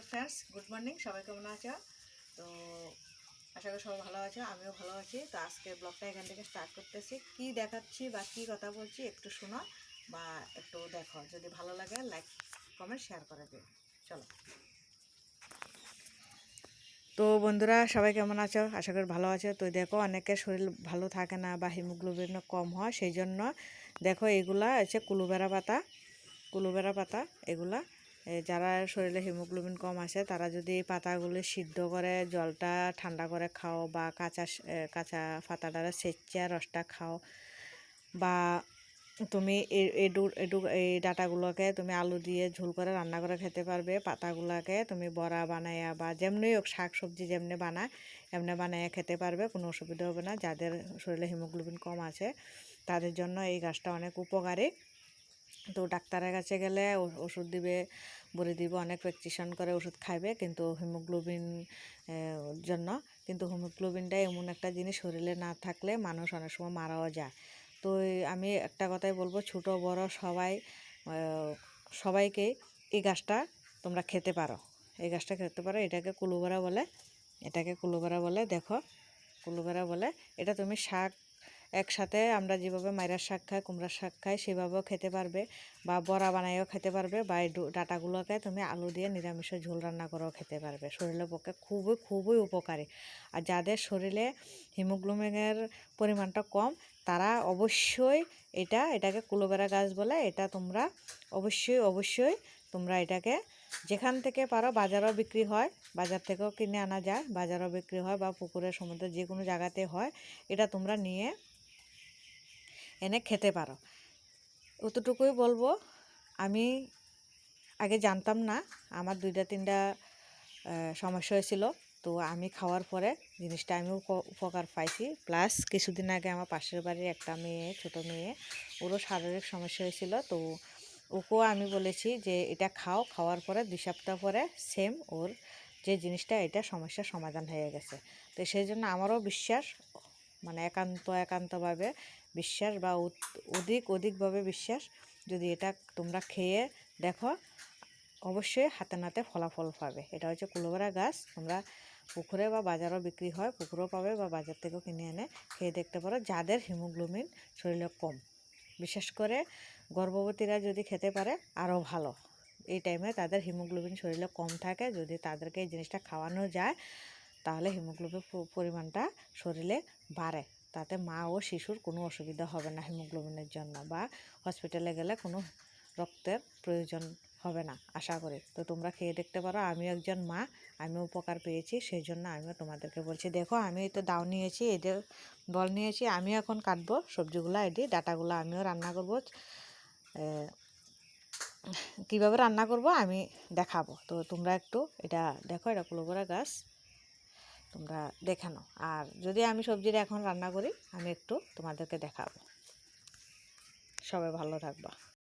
Hello friends good morning সবাই কেমন আছো? তো আশা করি সবাই ভালো আছো, আমিও ভালো আছি। তো আজকে ব্লগটা এখান থেকে স্টার্ট করতেছি। কি দেখাচ্ছি বা কী কথা বলছি একটু শোনো বা একটু দেখো। যদি ভালো লাগে লাইক কমেন্ট শেয়ার করে দিও। চলো। তো বন্ধুরা, সবাই কেমন আছো? আশা করি ভালো আছো। তো দেখো, অনেকের শরীর ভালো থাকে না বা হিমোগ্লোবিন কম হয়, সেই জন্য দেখো এগুলা হচ্ছে কুলুবেরা পাতা। কুলুবেরা পাতা, এগুলা যারা শরীরে হিমোগ্লোবিন কম আছে তারা যদি পাতাগুলি সিদ্ধ করে, জলটা ঠান্ডা করে খাও বা কাঁচা কাঁচা পাতাটা সেচা রসটা খাও বা তুমি এই ডাটাগুলোকে তুমি আলু দিয়ে ঝোল করে রান্না করে খেতে পারবে। পাতাগুলোকে তুমি বড়া বানাইয়া বা যেমনি হোক শাক সবজি যেমনি বানায়, এমনি বানাইয়া খেতে পারবে, কোনো অসুবিধা হবে না। যাদের শরীরে হিমোগ্লোবিন কম আছে, তাদের জন্য এই গাছটা অনেক উপকারী। তো ডাক্তারের কাছে গেলে ওষুধ দিবে, বলে দিব, অনেক প্রেসক্রিপশন করে ওষুধ খাইবে, কিন্তু হিমোগ্লোবিন জন্য। কিন্তু হিমোগ্লোবিনটা এমন একটা জিনিস, শরীরে না থাকলে মানুষ অনেক সময় মারাও যায়। তো আমি একটা কথাই বলব, ছোট, বড় সবাই সবাইকে এই গাছটা তোমরা খেতে পারো। এই গাছটা খেতে পারো, এটাকে কুলুবেরা বলে, এটাকে কুলুবেরা বলে, দেখো কুলুবেরা বলে, এটা তুমি শাক একসাথে আমরা যেভাবে মাইরার শাক খাই, কুমড়ার শাক খাই, সেভাবেও খেতে পারবে বা বড়া বানাইও খেতে পারবে বা ডাঁটাগুলোকে তুমি আলু দিয়ে নিরামিষে ঝোল রান্না করেও খেতে পারবে। শরীরের পক্ষে খুবই খুবই উপকারী। আর যাদের শরীরে হিমোগ্লোবিনের পরিমাণটা কম, তারা অবশ্যই এটা, এটাকে কুলোবেরা গাছ বলে, এটা তোমরা অবশ্যই অবশ্যই তোমরা এটাকে যেখান থেকে পারো বাজারও বিক্রি হয়, বাজার থেকেও কিনে আনা যায়, বাজারও বিক্রি হয় বা পুকুরের সমুদ্রে যে কোনো জায়গাতে হয়, এটা তোমরা নিয়ে এনে খেতে পারো। অতটুকুই বলব, আমি আগে জানতাম না, আমার দুইটা তিনটা সমস্যা হয়েছিল। তো আমি খাওয়ার পরে জিনিসটা আমি উপ- উপকার পাইছি। প্লাস কিছুদিন আগে আমার পাশের বাড়ির একটা মেয়ে, ছোট মেয়ে, ওরও শারীরিক সমস্যা হয়েছিল। তো ওকেও আমি বলেছি যে, এটা খাও। খাওয়ার পরে দুই সপ্তাহ পরে সেম ওর যে জিনিসটা, এটা সমস্যার সমাধান হয়ে গেছে। তো সেই জন্য আমারও বিশ্বাস মানে একান্ত, একান্তভাবে বিশ্বাস বা অধিক, অধিকভাবে বিশ্বাস যদি এটা তোমরা খেয়ে দেখো, অবশ্যই হাতে নাতে ফলাফল পাবে। এটা হচ্ছে কুলোবেরা গাছ, তোমরা পুকুরে বা বাজারও বিক্রি হয়, পুকুরেও পাবে বা বাজার থেকেও কিনে এনে খেয়ে দেখতে পারো। যাদের হিমোগ্লোবিন শরীরে কম, বিশেষ করে গর্ভবতীরা যদি খেতে পারে, আরও ভালো। এই টাইমে তাদের হিমোগ্লোবিন শরীরে কম থাকে, যদি তাদেরকে এই জিনিসটা খাওয়ানো যায় তাহলে হিমোগ্লোবিন পরিমাণটা শরীরে বাড়ে। তাতে মা ও শিশুর কোনো অসুবিধা হবে না হিমোগ্লোবিনের জন্য বা হসপিটালে গেলে কোনো রক্তের প্রয়োজন হবে না, আশা করি। তো তোমরা খেয়ে দেখতে পারো, আমিও একজন মা, আমিও উপকার পেয়েছি সেই জন্য আমিও তোমাদেরকে বলছি, দেখো, আমি তো দাও নিয়েছি এদের বল নিয়েছি, আমিও এখন কাটবো, সবজিগুলো এটি ডাটাগুলো আমিও রান্না করব কীভাবে রান্না করব, আমি দেখাবো। তো তোমরা একটু এটা দেখো, এটা কুলোবরা গাছ। তোমরা দেখে নাও। আর যদি আমি সবজিটা এখন রান্না করি, আমি একটু তোমাদেরকে দেখাবো। সবাই ভালো থাকবা।